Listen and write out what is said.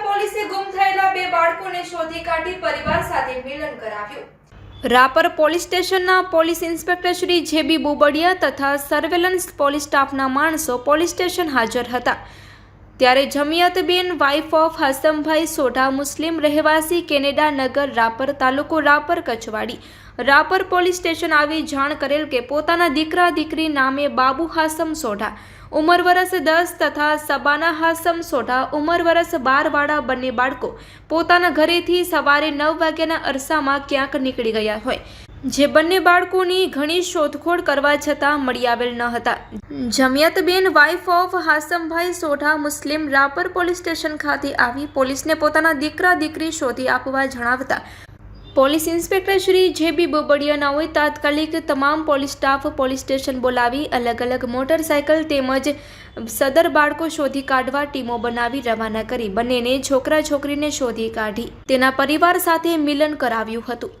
રાપર બાળકોને શોધી કાઢી પરિવાર સાથે રાપર પોલીસ સ્ટેશનના police inspector Shri JB Bobadiya તથા સર્વેલન્સ પોલીસ સ્ટાફના માણસો પોલીસ સ્ટેશન હાજર હતા. ત્યારે જમિયતબેન વાઇફ ઓફ હસમભાઈ સોઢા મુસ્લિમ રહેવાસી કેનેડા નગર રાપર તાલુકો રાપર કચવાડી રાપર પોલીસ સ્ટેશન આવી જાણ કરેલ કે પોતાના દીકરા દીકરી નામે બાબુ હાસમ સોઢા, ઉંમર વરસ દસ તથા સબાના હાસમ સોઢા, ઉંમર વરસ બારવાળા બંને બાળકો પોતાના ઘરેથી સવારે નવ વાગ્યાના અરસામાં ક્યાંક નીકળી ગયા હોય. જે બંને બાળકોની ઘણી શોધખોળ કરવા છતાં મળી આવેલ ન હતા. Jamiyatben wife of Hasambhai Sodha, Muslim Rapar police station ખાતે આવી પોલીસને પોતાના દીકરા દીકરી શોધી આપવા જણાવતા પોલીસ ઇન્સ્પેક્ટર શ્રી જે બી બોબડિયાનાઓએ તાત્કાલિક તમામ પોલીસ સ્ટાફ પોલીસ સ્ટેશન બોલાવી અલગ અલગ મોટરસાયકલ તેમજ સદર બાળકો શોધી કાઢવા ટીમો બનાવી રવાના કરી બંનેને છોકરા છોકરીને શોધી કાઢી. તેના પરિવાર સાથે મિલન કરાવ્યું હતું.